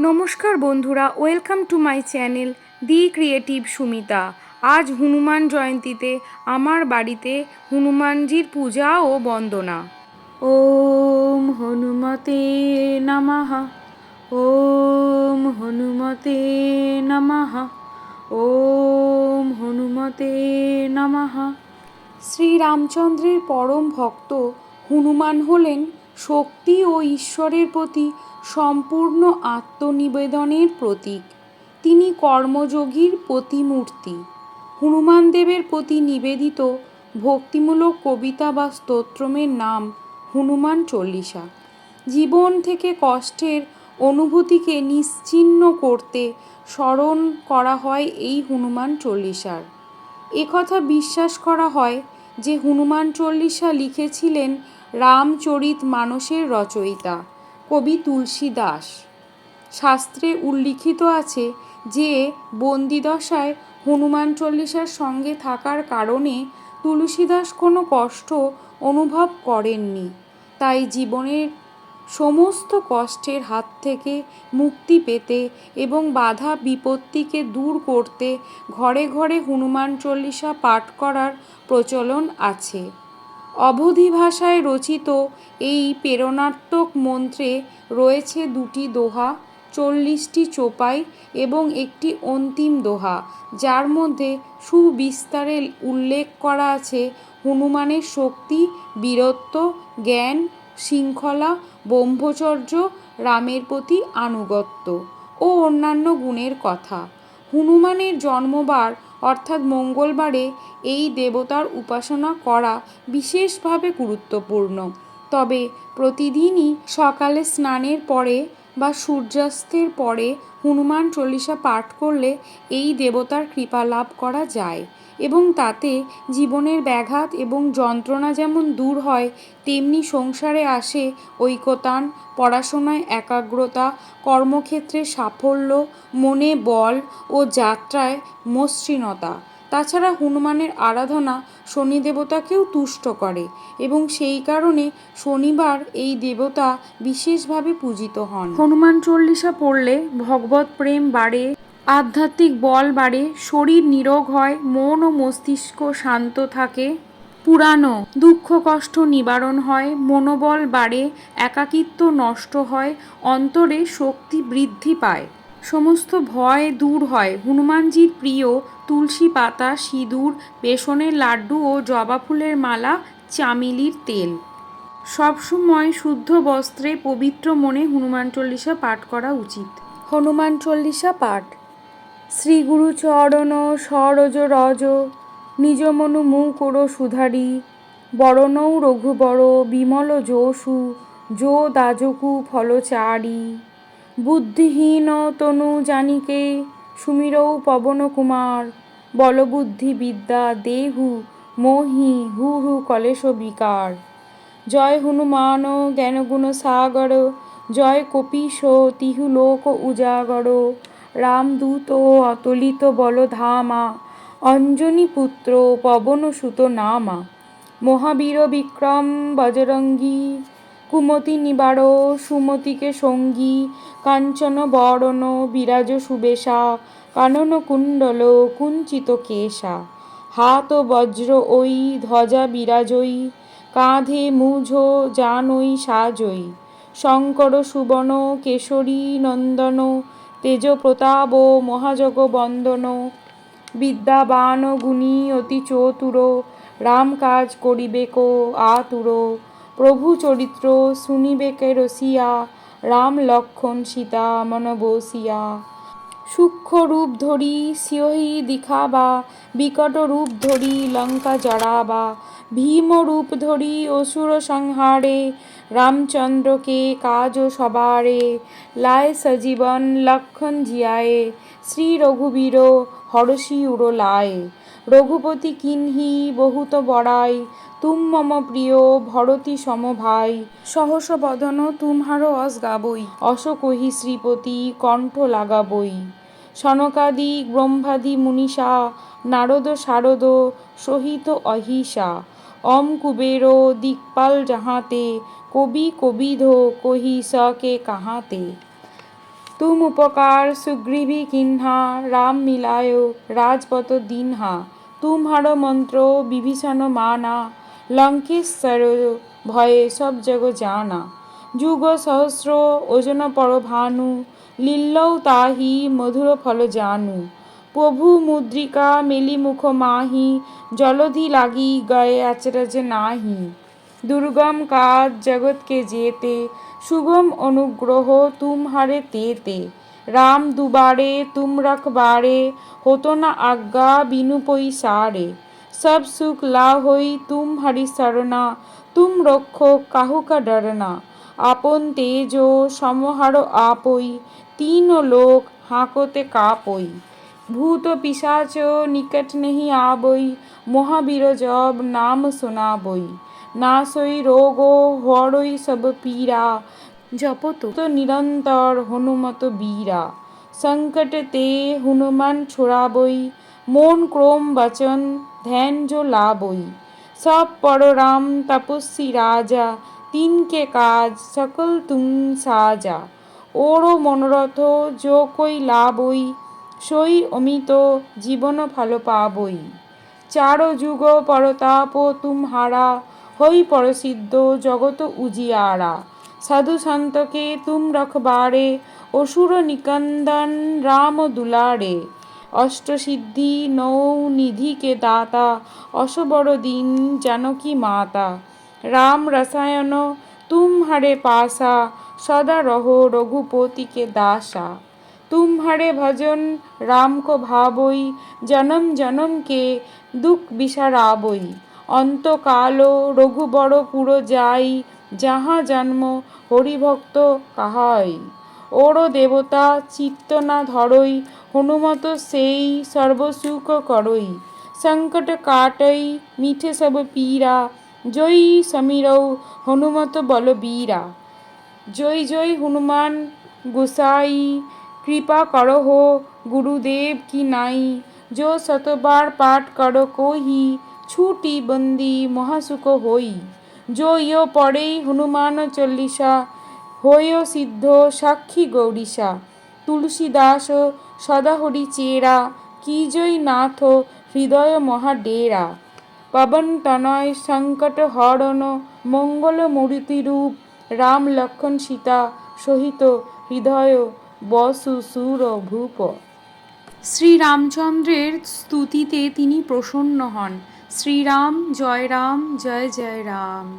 নমস্কার বন্ধুরা welcome to my channel the creative Sumita. আজ হনুমান জয়ন্তীতে আমার বাড়িতে হনুমানজির পূজা ও বন্দনা। ওম হনুমতে নমঃ। ওম হনুমতে নমঃ। ওম হনুমতে নমঃ। শ্রীরামচন্দ্রের পরম ভক্ত হনুমান হলেন শক্তি ও ঈশ্বরের প্রতি সম্পূর্ণ আত্মনিবেদনের প্রতীক। তিনি কর্মযোগীর প্রতিমূর্তি। হনুমান দেবের প্রতি নিবেদিত ভক্তিমূলক কবিতা বা স্তোত্রমের নাম হনুমান চল্লিশা। জীবন থেকে কষ্টের অনুভূতিকে নিশ্চিন্ন করতে স্মরণ করা হয় এই হনুমান চল্লিশার। একথা বিশ্বাস করা হয় যে হনুমান চল্লিশা লিখেছিলেন রামচরিত মানসের রচয়িতা, কবি তুলসী দাস। শাস্ত্রে উল্লিখিত আছে যে বন্দিদশায় হনুমান চল্লিশার সঙ্গে থাকার কারণে তুলসীদাস কোনো কষ্ট অনুভব করেননি। তাই জীবনের সমস্ত কষ্টের হাত থেকে মুক্তি পেতে এবং বাধা বিপত্তিকে দূর করতে ঘরে ঘরে হনুমান চল্লিশা পাঠ করার প্রচলন আছে। অবধি ভাষায় রচিত এই প্রেরণাত্মক মন্ত্রে রয়েছে দুটি দোহা, চল্লিশটি চোপাই এবং একটি অন্তিম দোহা, যার মধ্যে সুবিস্তারে উল্লেখ করা আছে হনুমানের শক্তি, বীরত্ব, জ্ঞান, শৃঙ্খলা ব্রহ্মচর্য, রামের প্রতি আনুগত্য ও অন্যান্য গুণের কথা। হনুমানের জন্মবার, অর্থাৎ মঙ্গলবারে, এই দেবতার উপাসনা করা বিশেষভাবে গুরুত্বপূর্ণ। তবে প্রতিদিনই সকালে স্নানের পরে বা সূর্যাস্তের পরে হনুমান চল্লিশা পাঠ করলে এই দেবতার কৃপা লাভ করা যায় এবং তাতে জীবনের ব্যাঘাত এবং যন্ত্রণা যেমন দূর হয়, তেমনি সংসারে আসে ঐকতান, পড়াশোনায় একাগ্রতা, কর্মক্ষেত্রে সাফল্য, মনে বল ও যাত্রায় মসৃণতা। তাছাড়া হনুমানের আরাধনা শনি দেবতাকেও তুষ্ট করে এবং সেই কারণে শনিবার এই দেবতা বিশেষভাবে পূজিত হন। হনুমান চল্লিশা পড়লে ভগবত প্রেম বাড়ে, আধ্যাত্মিক বল বাড়ে, শরীর নিরোগ হয়, মন ও মস্তিষ্ক শান্ত থাকে পুরানো দুঃখ কষ্ট নিবারণ হয়, মনোবল বাড়ে, একাকিত্ব নষ্ট হয়, অন্তরে শক্তি বৃদ্ধি পায়। সমস্ত ভয় দূর হয়। হনুমানজির প্রিয় তুলসী পাতা, সিঁদুর, বেসনের লাড্ডু ও জবা ফুলের মালা, চামেলির তেল। সবসময় শুদ্ধ বস্ত্রে পবিত্র মনে হনুমান চল্লিশা পাঠ করা উচিত। হনুমান চল্লিশা পাঠ। শ্রী গুরু চরণ সরজ রজ, নিজ মনু মুকুর সুধারি, বরণৌ রঘুবর বিমল যশু, যো দাজকু ফলচারি বুদ্ধিহীন তনু জানিকে, সুমিরৌ পবন কুমার বলবুদ্ধি বিদ্যা দেহু, মোহি, হু হু, কলেশ বিকার। জয় হনুমান জ্ঞানগুণ সাগর, জয় কপিশ তিহু লোক উজাগর রামদূত অতলিত বলধামা অঞ্জনী পুত্র পবন সুত নামা। মহাবীর বিক্রম বজরঙ্গী কুমতি নিবার, সুমতিকে সঙ্গী, কাঞ্চন বরণ, বিরাজ সুবেশা, কানন কুণ্ডল, কুঞ্চিত কেশা। হাত বজ্র ওই, ধ্বজা বিরাজই, কাঁধে মুঝ জানই সাজই। শঙ্কর সুবন কেশরী নন্দন, তেজ প্রতাপ, মহাজগ বন্দন। বিদ্যাবান গুণী অতি চতুর, রাম কাজ করিবেক আতুর। প্রভু চরিত্র শুনিবেকে রসিয়া রাম লক্ষণ সীতা মনবসিয়া। সূক্ষ্ম রূপ ধরি সিংহী দিখাবা, বিকট রূপ ধরি লঙ্কা জড়াবা, ভীম রূপ ধরি অসুর সংহারে, রামচন্দ্রকে কাজ সবারে, লায় সজীবন লক্ষণ জিয়ায়ে, শ্রী রঘুবীর হরষি উড়লায়। রঘুপতি কিনহি বহুত বড়াই তুম মম প্রিয়, ভরতি সমভাই সহস বদন তুমহার অস গাবই অস কহি শ্রীপতি, কণ্ঠ লাগাবই সনকাদি ব্রহ্মাদি মুনিষা, নারদ শারদ সহিত অহিষা। অম কুবের, দিকপাল যাহাতে, কবি কবিধ, কহি সকে কাহাতে। তুম উপকার, সুগ্রীবী কিন্হা, রাম মিলায় রাজপত দিনহা। তুমহার মন্ত্র, বিভীষণ মানা। লঙ্কেশ্বর ভয়ে সব জগ জানা। যুগ সহস্র ওজন পর ভানু, লীল্লৌ তাহি মধুর ফল জানু। প্রভু মুদ্রিকা মেলি মুখ মাহি, জলধি লাগি গয়ে আচরজ নাহি। দুর্গম কাজ জগৎকে যেতে, সুগম অনুগ্রহ তুমহারে তেতে। রাম দুবারে, তুম রখবারে, হতো না আজ্ঞা বিনু পৈসারে। সব সুখ লা হই তুম হরি শরণা তুম রক্ষো কাহু কা ডরনা আপন তেজ সমহার আপই তিন লোক হাঁকতে কাপই ভূত পিসাচ নিকট नहीं आबई মহাবীর জব নাম শোনাবই নাশই রোগ হরই সব পীরা জপত তো নিরন্তর হনুমত বীরা সংকট তে হনুমান ছোড়াবই মন ক্রোম বচন ধ্যান जो লাবই সব পররাম তপস্বী রাজা, তিনকে কাজ সকল তুম সাজা। ওরও মনোরথ যো কই লাবই সই অমিত জীবন ভালো পাবই। চারো যুগ পরতাপ তুমহারা হই পরসিদ্ধ জগত উজিয়ারা। সাধু সন্তকে তুম রখবারে, অসুর নিকন্দন রাম দুলারে। অষ্টসিদ্ধি নৌ নিধিকে দাতা অসবর দিন জানকী মাতা। রাম রসায়ন তুমহারে পাশা সদা রহ রঘুপতিকে দাসা। তুমহারে ভজন রামক ভাবই, জনম জনমকে দুঃখ বিসারাবই রঘু বড় পুরো যাই, যাহা জন্ম হরিভক্ত কাহাই। ওর দেবতা চিত্ত না ধরই হনুমত সেই সর্বসুখ করই। সংকট কাটই মিঠে সব পীরা জয়ী সমীরৌ হনুমত বল বীরা। জয় জয় হনুমান গোসাই, কৃপা করহ গুরুদেব কি নাই। যো শতবার পাঠ কর কোহি, ছুটি বন্দি মহাসুখ হই। যো ইয় পড়ে হনুমান চল্লিশা হয়েও সিদ্ধ সাক্ষী গৌরীশা। তুলসীদাস দাস সদা হরি চেরা, কি জয় নাথ, হৃদয় মহাডেরা। পবন তনয়, সংকট হরণ, মঙ্গল মূর্তি রূপ, রাম লক্ষণ সীতা সহিত হৃদয় বসু সুর ভূপ। শ্রীরামচন্দ্রের স্তুতিতে তিনি প্রসন্ন হন। শ্রীরাম জয় রাম জয় জয় রাম